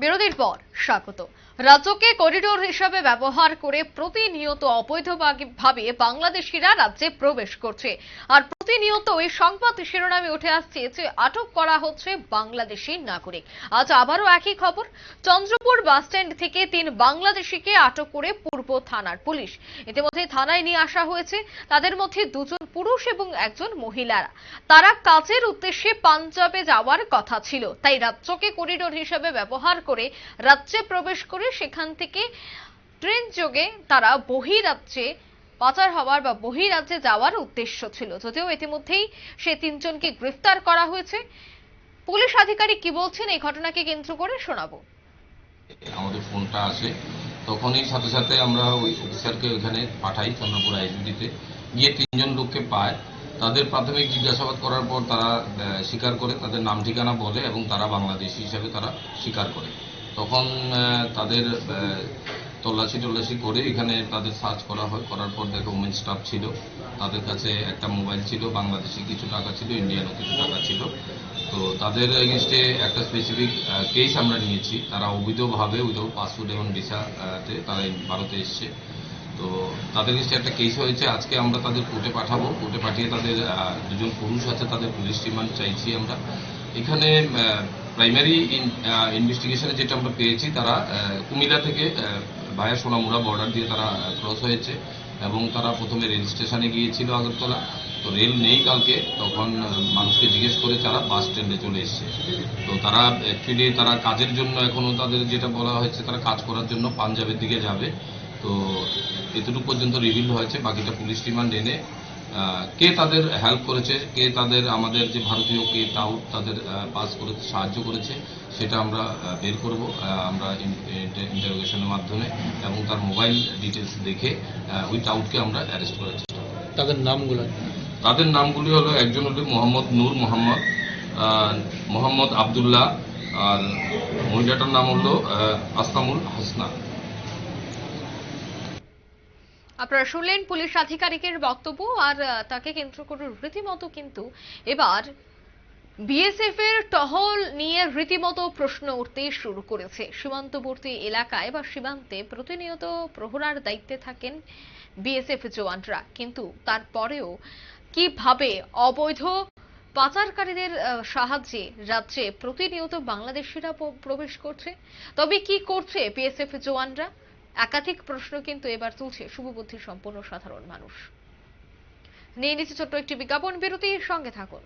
বিরতির পর। স্বাগত। রাজ্যকে করিডোর হিসাবে ব্যবহার করে প্রতিনিয়ত অবৈধভাবে বাংলাদেশিরা রাজ্যে প্রবেশ করছে। আর প্রতিনিয়ত ওই সংবাদ শিরোনামে উঠে আসছে যে আটক করা হচ্ছে বাংলাদেশি নাগরিক। আজ আবারও একই খবর। চন্দ্রপুর বাসস্ট্যান্ড থেকে তিন বাংলাদেশিকে আটক করে পূর্ব থানার পুলিশ। ইতিমধ্যে থানায় নিয়ে আসা হয়েছে। তাদের মধ্যে দুজন পুরুষ এবং একজন মহিলারা। তারা কাজের উদ্দেশ্যে পাঞ্জাবে যাওয়ার কথা ছিল। তাই রাজ্যকে করিডোর হিসেবে ব্যবহার করে রাজ্যে প্রবেশ করে সেখান থেকে ট্রেন যোগে তারা বহিরাজ্যে পাচার হওয়ার বা বহিরাজ্যে যাওয়ার উদ্দেশ্য ছিল। যদিও ইতিমধ্যেই সে তিনজনকে গ্রেফতার করা হয়েছে। পুলিশ আধিকারিক কি বলছেন এই ঘটনাকে কেন্দ্র করে শোনাবো। আমাদের ফোনটা আসে। তখনই সাথে সাথে আমরা ওই অফিসারকে ওইখানে পাঠাই চন্দ্রপুর আইএসবিতে গিয়ে তিনজন লোককে পায়। তাদের প্রাথমিক জিজ্ঞাসাবাদ করার পর তারা স্বীকার করে। তাদের নাম ঠিকানা বলে এবং তারা বাংলাদেশি হিসাবে তারা স্বীকার করে। তখন তাদের তল্লাশি টল্লাশি করে এখানে তাদের সার্চ করা হয়। করার পর দেখে ওমেন স্টাফ ছিল। তাদের কাছে একটা মোবাইল ছিল। বাংলাদেশি কিছু টাকা ছিল ইন্ডিয়ানও কিছু টাকা ছিল। তো তাদের এগেনস্টে একটা স্পেসিফিক কেস আমরা নিয়েছি। তারা অবৈধভাবে উইদাউট পাসপোর্ট এবং ভিসাতে তারা ভারতে এসছে। তো তাদের এগেনস্টে একটা কেস হয়েছে। আজকে আমরা তাদের কোর্টে পাঠাবো। কোর্টে পাঠিয়ে তাদের দুজন পুরুষ আছে, তাদের পুলিশ রিমান্ড চাইছি আমরা। এখানে প্রাইমারি ইনভেস্টিগেশনে যেটা আমরা পেয়েছি, তারা কুমিল্লা থেকে ভায়া সোনামুড়া বর্ডার দিয়ে তারা ক্রস হয়েছে এবং তারা প্রথমে রেল স্টেশনে গিয়েছিল আগরতলা। তো রেল নেই কালকে, তখন মানুষকে জিজ্ঞেস করে তারা বাস স্ট্যান্ডে চলে এসছে। তো তারা অ্যাকচুয়ালি তারা কাজের জন্য এখনও তাদের যেটা বলা হয়েছে, তারা কাজ করার জন্য পাঞ্জাবের দিকে যাবে। তো এতটুকু পর্যন্ত রিভিল হয়েছে, বাকিটা পুলিশ রিমান্ড এনে কে তাদের হেল্প করেছে কে তাদের আমাদের যে ভারতীয় কে টাউট তাদের পাস করে সাহায্য করেছে সেটা আমরা বের করব আমরা ইন্টারোগেশনের মাধ্যমে এবং তার মোবাইল ডিটেলস দেখে ওই টাউটকে আমরা অ্যারেস্ট করার চেষ্টা করব। তাদের নামগুলো? তাদের নামগুলি হলো একজন হলো মোহাম্মদ নূর মোহাম্মদ মোহাম্মদ আবদুল্লাহ আর মহিলাটার নাম হলো আসলামুল হাসনা। আপনারা শুনলেন পুলিশ আধিকারিকের বক্তব্য, আর তাকে কেন্দ্র করে রীতিমতো কিন্তু এবার বিএসএফ এর টহল নিয়ে রীতিমতো প্রশ্ন উঠতে শুরু করেছে। সীমান্তবর্তী এলাকায় বা সীমান্তে প্রতিনিয়ত প্রহরার দায়িত্বে থাকেন বিএসএফ জওয়ানরা। কিন্তু তারপরেও কীভাবে অবৈধ পাচারকারীদের সাহায্যে রাজ্যে প্রতিনিয়ত বাংলাদেশিরা প্রবেশ করছে, তবে কি করছে বিএসএফ জওয়ানরা? একাধিক প্রশ্ন কিন্তু এবার তুলছে শুভবুদ্ধি সম্পন্ন সাধারণ মানুষ। নিয়ে নিচ্ছে ছোট্ট একটি বিজ্ঞাপন, বিরতির সঙ্গে থাকুন।